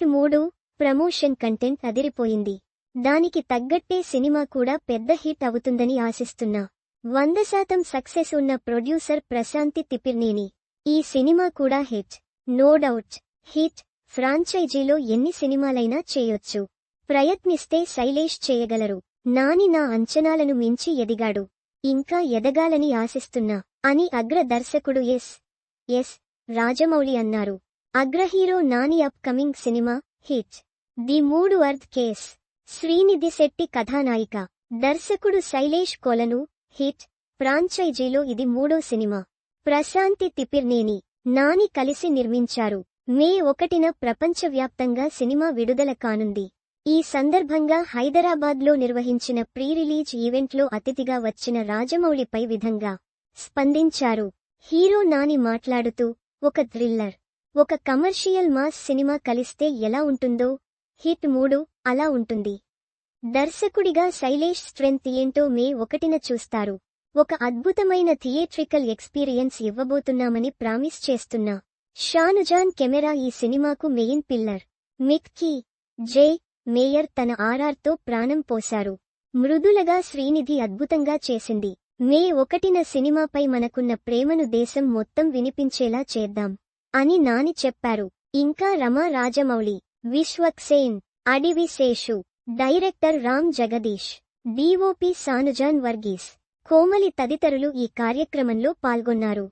Hit మూడు promotion content అదిరిపోయింది. దానికి తగ్గట్టే సినిమా కూడా పెద్ద హిట్ అవుతుందని ఆశిస్తున్నా. వంద శాతం సక్సెస్ ఉన్న ప్రొడ్యూసర్ ప్రశాంతి తిపిర్నేని ఈ సినిమా కూడా హిట్. No doubt. హిట్. ఫ్రాంచైజీలో ఎన్ని సినిమాలైనా చేయొచ్చు. ప్రయత్నిస్తే శైలేష్ చేయగలరు. నాని నా అంచనాలను మించి ఎదిగాడు. ఇంకా ఎదగాలని ఆశిస్తున్నా. అని అగ్ర దర్శకుడు ఎస్. ఎస్. రాజమౌళి అన్నారు. అగ్రహీరో Nani up coming cinema hit. The మూడు అర్త్ కేస్. శ్రీనిధి శెట్టి కథానాయిక. దర్శకుడు శైలేష్ కొలను హిట్. ఫ్రాంచైజీలో ఇది మూడో సినిమా. ప్రశాంతి తిపిర్నేని. నాని కలిసి నిర్మించారు. మే ఒకటిన ప్రపంచవ్యాప్తంగా సినిమా విడుదల కానుంది. ఈ సందర్భంగా హైదరాబాద్లో నిర్వహించిన ప్రీ రిలీజ్ ఈవెంట్లో అతిథిగా వచ్చిన రాజమౌళిపై విధంగా స్పందించారు. హీరో నాని మాట్లాడుతూ ఒక థ్రిల్లర్. ఒక కమర్షియల్ మాస్ సినిమా కలిస్తే ఎలా ఉంటుందో? హిట్ మూడు అలా ఉంటుంది. దర్శకుడిగా శైలేష్ స్ట్రెంత్ ఏంటో మే ఒకటిన చూస్తారు. ఒక అద్భుతమైన థియేట్రికల్ ఎక్స్పీరియన్స్ ఇవ్వబోతున్నామని ప్రామిస్ చేస్తున్నా. షానుజాన్ కెమెరా ఈ సినిమాకు మెయిన్ పిల్లర్. మిక్కీ జే మేయర్ తన ఆర్ఆర్తో ప్రాణం పోశారు. మృదులగా శ్రీనిధి అద్భుతంగా చేసింది. మే ఒకటిన సినిమాపై మనకున్న ప్రేమను దేశం మొత్తం వినిపించేలా చేద్దాం. అని నాని చెప్పారు. ఇంకా రమా రాజమౌళి విశ్వక్సేన్ అడివిశేషు డైరెక్టర్ రామ్ జగదీష్ డిఓపి సానుజాన్ వర్గీస్ కోమలి తదితరులు ఈ కార్యక్రమంలో పాల్గొన్నారు.